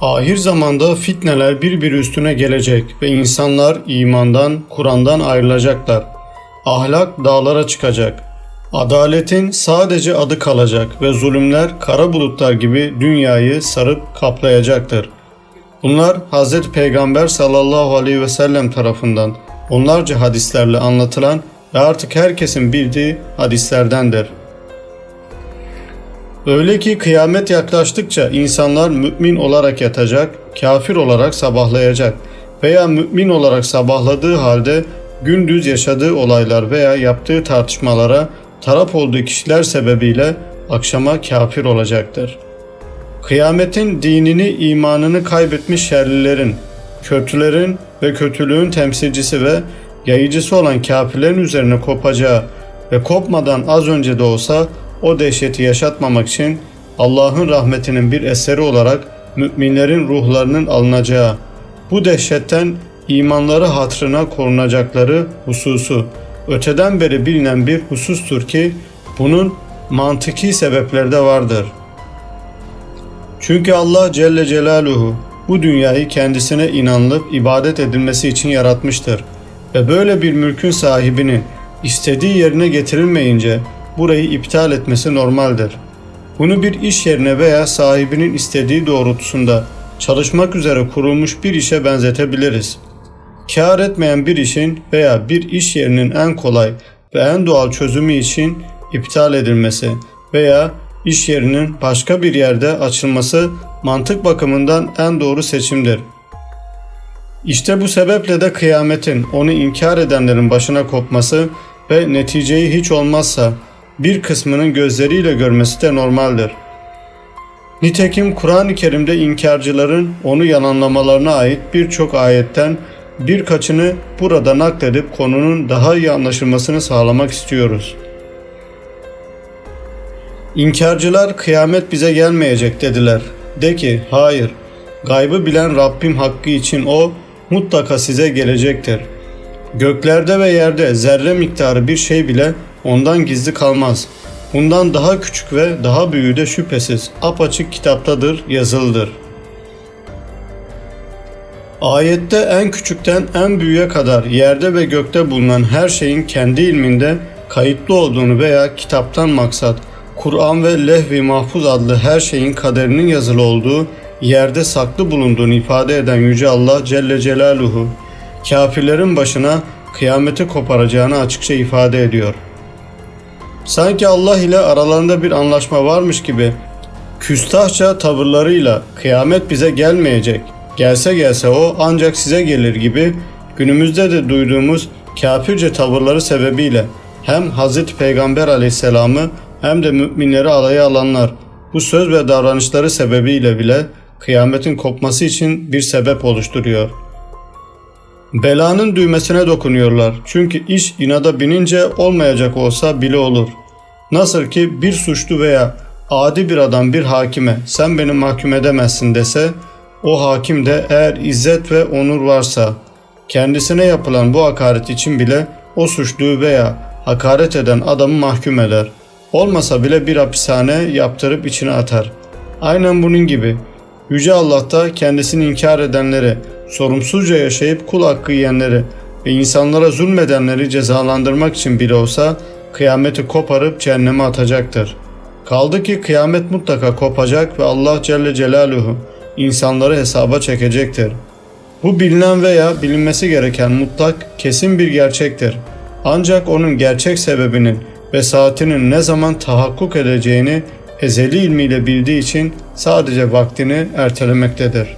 Ahir zamanda fitneler birbiri üstüne gelecek ve insanlar imandan, Kur'an'dan ayrılacaklar. Ahlak dağlara çıkacak. Adaletin sadece adı kalacak ve zulümler kara bulutlar gibi dünyayı sarıp kaplayacaktır. Bunlar Hz. Peygamber sallallahu aleyhi ve sellem tarafından onlarca hadislerle anlatılan ve artık herkesin bildiği hadislerdendir. Öyle ki kıyamet yaklaştıkça insanlar mümin olarak yatacak, kafir olarak sabahlayacak veya mümin olarak sabahladığı halde gündüz yaşadığı olaylar veya yaptığı tartışmalara taraf olduğu kişiler sebebiyle akşama kafir olacaktır. Kıyametin dinini, imanını kaybetmiş şerlilerin, kötülerin ve kötülüğün temsilcisi ve yayıcısı olan kafirlerin üzerine kopacağı ve kopmadan az önce de olsa o dehşeti yaşatmamak için Allah'ın rahmetinin bir eseri olarak müminlerin ruhlarının alınacağı, bu dehşetten imanları hatrına korunacakları hususu öteden beri bilinen bir husustur ki bunun mantıki sebepleri de vardır. Çünkü Allah Celle Celaluhu bu dünyayı kendisine inanılıp ibadet edilmesi için yaratmıştır. Ve böyle bir mülkün sahibinin istediği yerine getirilmeyince burayı iptal etmesi normaldir. Bunu bir iş yerine veya sahibinin istediği doğrultusunda çalışmak üzere kurulmuş bir işe benzetebiliriz. Kâr etmeyen bir işin veya bir iş yerinin en kolay ve en doğal çözümü için iptal edilmesi veya iş yerinin başka bir yerde açılması mantık bakımından en doğru seçimdir. İşte bu sebeple de kıyametin onu inkar edenlerin başına kopması ve neticeyi hiç olmazsa bir kısmının gözleriyle görmesi de normaldir. Nitekim Kur'an-ı Kerim'de inkarcıların onu yalanlamalarına ait birçok ayetten birkaçını burada nakledip konunun daha iyi anlaşılmasını sağlamak istiyoruz. İnkarcılar kıyamet bize gelmeyecek dediler. De ki hayır gaybı bilen Rabbim hakkı için o mutlaka size gelecektir. Göklerde ve yerde zerre miktarı bir şey bile ondan gizli kalmaz. Bundan daha küçük ve daha büyüğü de şüphesiz apaçık kitaptadır, yazılıdır. Ayette en küçükten en büyüğe kadar yerde ve gökte bulunan her şeyin kendi ilminde kayıtlı olduğunu veya kitaptan maksat Kur'an ve Lehvi Mahfuz adlı her şeyin kaderinin yazılı olduğu yerde saklı bulunduğunu ifade eden Yüce Allah Celle Celaluhu kafirlerin başına kıyameti koparacağını açıkça ifade ediyor. Sanki Allah ile aralarında bir anlaşma varmış gibi küstahça tavırlarıyla kıyamet bize gelmeyecek, gelse gelse o ancak size gelir gibi günümüzde de duyduğumuz kafirce tavırları sebebiyle hem Hazreti Peygamber aleyhisselamı hem de müminleri alaya alanlar bu söz ve davranışları sebebiyle bile kıyametin kopması için bir sebep oluşturuyor. Belanın düğmesine dokunuyorlar. Çünkü iş inada binince olmayacak olsa bile olur. Nasıl ki bir suçlu veya adi bir adam bir hakime sen beni mahkum edemezsin dese o hakim de eğer izzet ve onur varsa kendisine yapılan bu hakaret için bile o suçluyu veya hakaret eden adamı mahkum eder. Olmasa bile bir hapishane yaptırıp içine atar. Aynen bunun gibi. Yüce Allah da kendisini inkar edenleri, sorumsuzca yaşayıp kul hakkı yiyenleri ve insanlara zulmedenleri cezalandırmak için bile olsa kıyameti koparıp cehenneme atacaktır. Kaldı ki kıyamet mutlaka kopacak ve Allah Celle Celaluhu insanları hesaba çekecektir. Bu bilinen veya bilinmesi gereken mutlak kesin bir gerçektir. Ancak onun gerçek sebebinin ve saatinin ne zaman tahakkuk edeceğini ezeli ilmiyle bildiği için sadece vaktini ertelemektedir.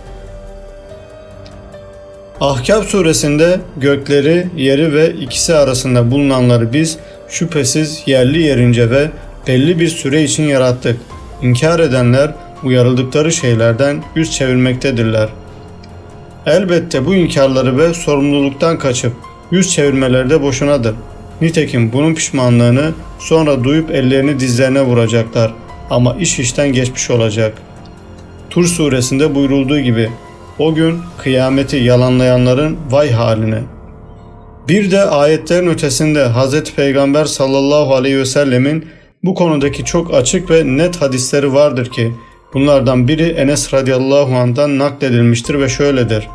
Ahkaf suresinde gökleri, yeri ve ikisi arasında bulunanları biz şüphesiz yerli yerince ve belli bir süre için yarattık. İnkar edenler uyarıldıkları şeylerden yüz çevirmektedirler. Elbette bu inkarları ve sorumluluktan kaçıp yüz çevirmeleri de boşunadır. Nitekim bunun pişmanlığını sonra duyup ellerini dizlerine vuracaklar ama iş işten geçmiş olacak. Tur suresinde buyurulduğu gibi o gün kıyameti yalanlayanların vay haline. Bir de ayetlerin ötesinde Hz. Peygamber sallallahu aleyhi ve sellemin bu konudaki çok açık ve net hadisleri vardır ki Bunlardan biri Enes radıyallahu anh'dan nakledilmiştir ve şöyledir.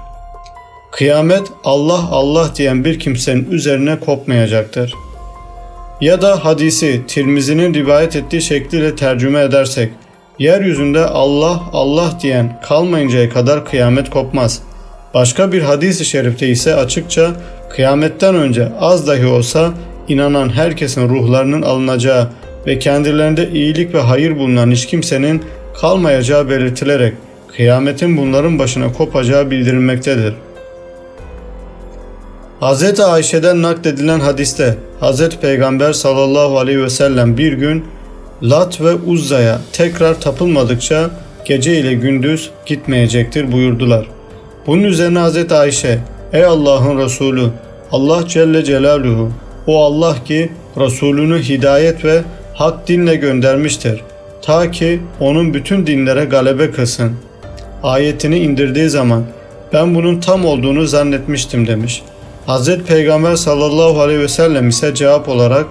Kıyamet Allah Allah diyen bir kimsenin üzerine kopmayacaktır. Ya da hadisi Tirmizi'nin rivayet ettiği şekliyle tercüme edersek, yeryüzünde Allah Allah diyen kalmayıncaya kadar kıyamet kopmaz. Başka bir hadis-i şerifte ise açıkça kıyametten önce az dahi olsa inanan herkesin ruhlarının alınacağı ve kendilerinde iyilik ve hayır bulunan hiç kimsenin kalmayacağı belirtilerek kıyametin bunların başına kopacağı bildirilmektedir. Hz. Ayşe'den nakledilen hadiste Hz. Peygamber sallallahu aleyhi ve sellem bir gün Lat ve Uzza'ya tekrar tapılmadıkça gece ile gündüz gitmeyecektir buyurdular. Bunun üzerine Hz. Ayşe, ey Allah'ın Resulü, Allah Celle Celaluhu, o Allah ki Resulünü hidayet ve hak dinle göndermiştir. Ta ki onun bütün dinlere galebe kılsın. Ayetini indirdiği zaman ben bunun tam olduğunu zannetmiştim demiş. Hz. Peygamber sallallahu aleyhi ve sellem ise cevap olarak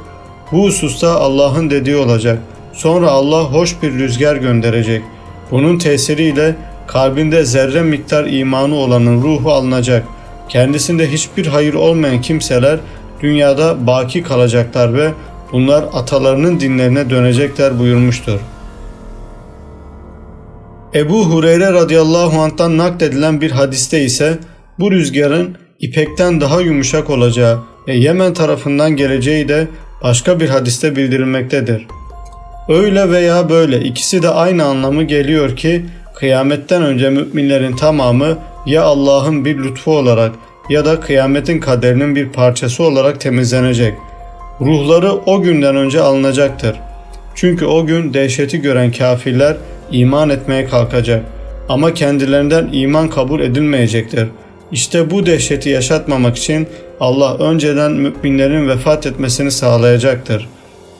bu hususta Allah'ın dediği olacak. Sonra Allah hoş bir rüzgar gönderecek. Bunun tesiriyle kalbinde zerre miktar imanı olanın ruhu alınacak. Kendisinde hiçbir hayır olmayan kimseler dünyada baki kalacaklar ve bunlar atalarının dinlerine dönecekler buyurmuştur. Ebu Hureyre radıyallahu anh'tan nakledilen bir hadiste ise bu rüzgarın ipekten daha yumuşak olacağı ve Yemen tarafından geleceği de başka bir hadiste bildirilmektedir. Öyle veya böyle ikisi de aynı anlamı geliyor ki kıyametten önce müminlerin tamamı ya Allah'ın bir lütfu olarak ya da kıyametin kaderinin bir parçası olarak temizlenecek. Ruhları o günden önce alınacaktır. Çünkü o gün dehşeti gören kafirler iman etmeye kalkacak. Ama kendilerinden iman kabul edilmeyecektir. İşte bu dehşeti yaşatmamak için Allah önceden müminlerin vefat etmesini sağlayacaktır.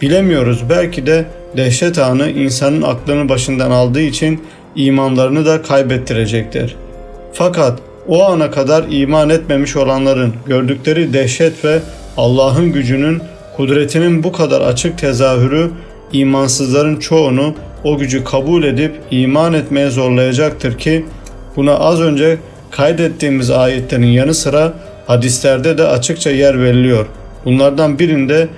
Bilemiyoruz belki de dehşet anı insanın aklını başından aldığı için imanlarını da kaybettirecektir. Fakat o ana kadar iman etmemiş olanların gördükleri dehşet ve Allah'ın gücünün, kudretinin bu kadar açık tezahürü imansızların çoğunu o gücü kabul edip iman etmeye zorlayacaktır ki buna az önce kaydettiğimiz ayetlerin yanı sıra hadislerde de açıkça yer veriliyor. Bunlardan birinde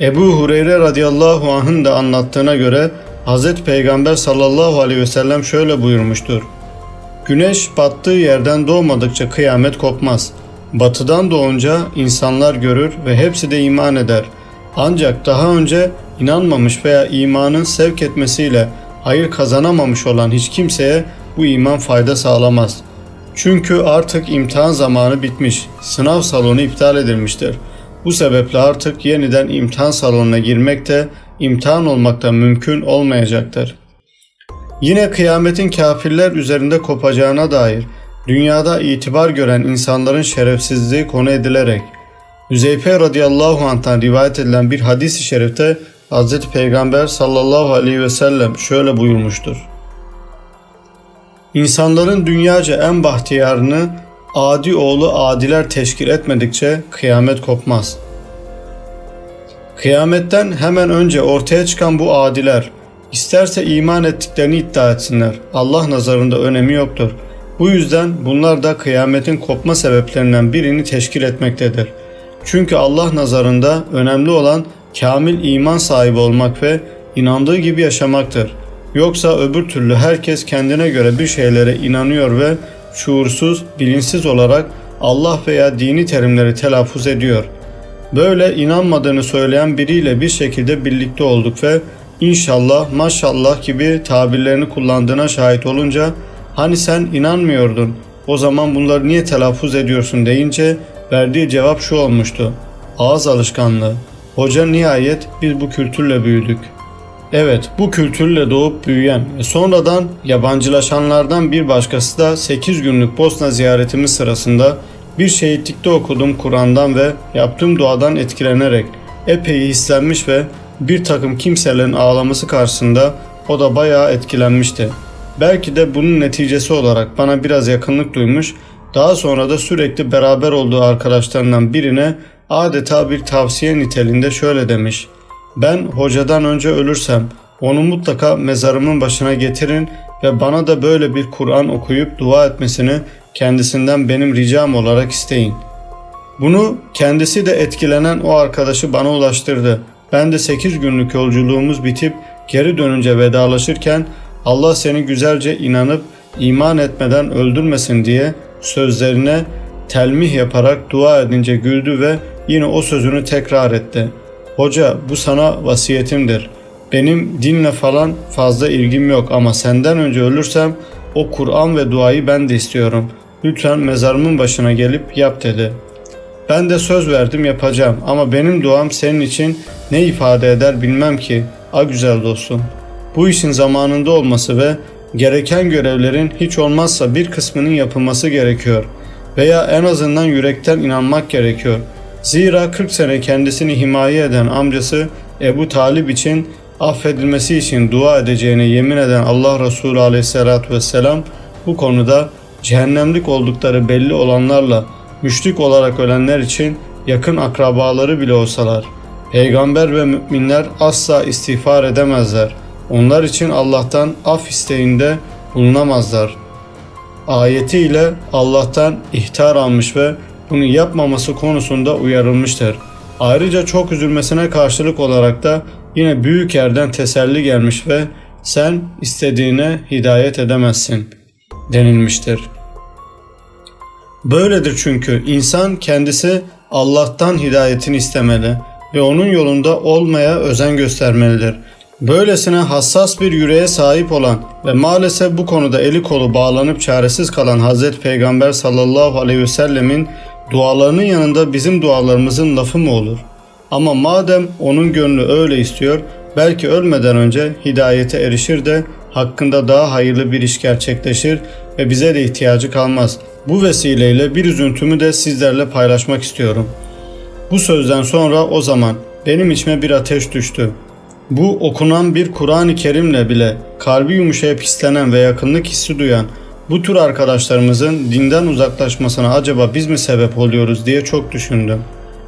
Ebu Hureyre radıyallahu anh'ın da anlattığına göre Hz. Peygamber sallallahu aleyhi ve sellem şöyle buyurmuştur. Güneş battığı yerden doğmadıkça kıyamet kopmaz. Batıdan doğunca insanlar görür ve hepsi de iman eder. Ancak daha önce inanmamış veya imanın sevk etmesiyle hayır kazanamamış olan hiç kimseye bu iman fayda sağlamaz. Çünkü artık imtihan zamanı bitmiş, sınav salonu iptal edilmiştir. Bu sebeple artık yeniden imtihan salonuna girmek de imtihan olmakta mümkün olmayacaktır. Yine kıyametin kafirler üzerinde kopacağına dair dünyada itibar gören insanların şerefsizliği konu edilerek Hüzeyfe radıyallahu anh'tan rivayet edilen bir hadis-i şerifte Hz. Peygamber sallallahu aleyhi ve sellem şöyle buyurmuştur. İnsanların dünyaca en bahtiyarını adi oğlu adiler teşkil etmedikçe kıyamet kopmaz. Kıyametten hemen önce ortaya çıkan bu adiler, isterse iman ettiklerini iddia etsinler, Allah nazarında önemi yoktur. Bu yüzden bunlar da kıyametin kopma sebeplerinden birini teşkil etmektedir. Çünkü Allah nazarında önemli olan kamil iman sahibi olmak ve inandığı gibi yaşamaktır. Yoksa öbür türlü herkes kendine göre bir şeylere inanıyor ve şuursuz, bilinçsiz olarak Allah veya dini terimleri telaffuz ediyor. Böyle inanmadığını söyleyen biriyle bir şekilde birlikte olduk ve inşallah, maşallah gibi tabirlerini kullandığına şahit olunca hani sen inanmıyordun o zaman bunları niye telaffuz ediyorsun deyince verdiği cevap şu olmuştu. Ağız alışkanlığı. Hoca nihayet biz bu kültürle büyüdük. Evet, bu kültürle doğup büyüyen ve sonradan yabancılaşanlardan bir başkası da 8 günlük Bosna ziyaretimiz sırasında bir şehitlikte okuduğum Kur'an'dan ve yaptığım duadan etkilenerek epey hislenmiş ve bir takım kimselerin ağlaması karşısında o da bayağı etkilenmişti. Belki de bunun neticesi olarak bana biraz yakınlık duymuş, daha sonra da sürekli beraber olduğu arkadaşlarından birine adeta bir tavsiye niteliğinde şöyle demiş. Ben hocadan önce ölürsem onu mutlaka mezarımın başına getirin ve bana da böyle bir Kur'an okuyup dua etmesini kendisinden benim ricam olarak isteyin. Bunu kendisi de etkilenen o arkadaşı bana ulaştırdı. Ben de 8 günlük yolculuğumuz bitip geri dönünce vedalaşırken Allah seni güzelce inanıp iman etmeden öldürmesin diye sözlerine telmih yaparak dua edince güldü ve yine o sözünü tekrar etti. Hoca bu sana vasiyetimdir. Benim dinle falan fazla ilgim yok ama senden önce ölürsem o Kur'an ve duayı ben de istiyorum. Lütfen mezarımın başına gelip yap dedi. Ben de söz verdim yapacağım ama benim duam senin için ne ifade eder bilmem ki. A güzel dostum. Bu işin zamanında olması ve gereken görevlerin hiç olmazsa bir kısmının yapılması gerekiyor veya en azından yürekten inanmak gerekiyor. Zira 40 sene kendisini himaye eden amcası Ebu Talip için affedilmesi için dua edeceğine yemin eden Allah Resulü aleyhissalatü vesselam bu konuda cehennemlik oldukları belli olanlarla müşrik olarak ölenler için yakın akrabaları bile olsalar, peygamber ve müminler asla istiğfar edemezler. Onlar için Allah'tan af isteğinde bulunamazlar. Ayetiyle Allah'tan ihtar almış ve bunu yapmaması konusunda uyarılmıştır. Ayrıca çok üzülmesine karşılık olarak da yine büyük yerden teselli gelmiş ve sen istediğine hidayet edemezsin denilmiştir. Böyledir çünkü insan kendisi Allah'tan hidayetini istemeli ve onun yolunda olmaya özen göstermelidir. Böylesine hassas bir yüreğe sahip olan ve maalesef bu konuda eli kolu bağlanıp çaresiz kalan Hazreti Peygamber sallallahu aleyhi ve sellemin dualarının yanında bizim dualarımızın lafı mı olur? Ama madem onun gönlü öyle istiyor, belki ölmeden önce hidayete erişir de hakkında daha hayırlı bir iş gerçekleşir ve bize de ihtiyacı kalmaz. Bu vesileyle bir üzüntümü de sizlerle paylaşmak istiyorum. Bu sözden sonra o zaman benim içime bir ateş düştü. Bu okunan bir Kur'an-ı Kerim'le bile kalbi yumuşayıp hislenen ve yakınlık hissi duyan bu tür arkadaşlarımızın dinden uzaklaşmasına acaba biz mi sebep oluyoruz diye çok düşündüm.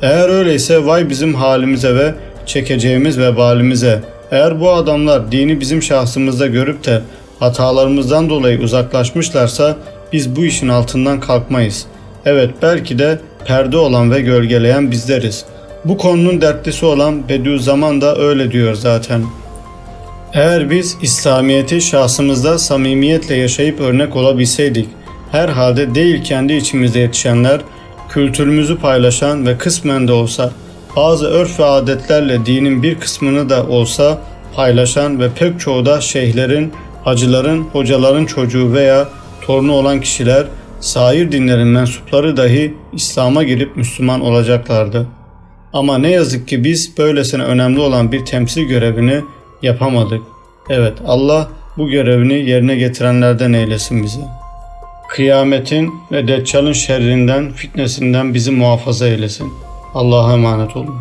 Eğer öyleyse vay bizim halimize ve çekeceğimiz vebalimize. Eğer bu adamlar dini bizim şahsımızda görüp de hatalarımızdan dolayı uzaklaşmışlarsa biz bu işin altından kalkmayız. Evet belki de perde olan ve gölgeleyen bizleriz. Bu konunun dertlisi olan Bediüzzaman da öyle diyor zaten. Eğer biz İslamiyet'i şahsımızda samimiyetle yaşayıp örnek olabilseydik, herhalde değil kendi içimizde yetişenler, kültürümüzü paylaşan ve kısmen de olsa bazı örf ve adetlerle dinin bir kısmını da olsa paylaşan ve pek çoğu da şeyhlerin, hacıların, hocaların çocuğu veya torunu olan kişiler, sair dinlerin mensupları dahi İslam'a girip Müslüman olacaklardı. Ama ne yazık ki biz böylesine önemli olan bir temsil görevini yapamadık. Evet Allah bu görevini yerine getirenlerden eylesin bizi. Kıyametin ve Deccal'ın şerrinden, fitnesinden bizi muhafaza eylesin. Allah'a emanet olun.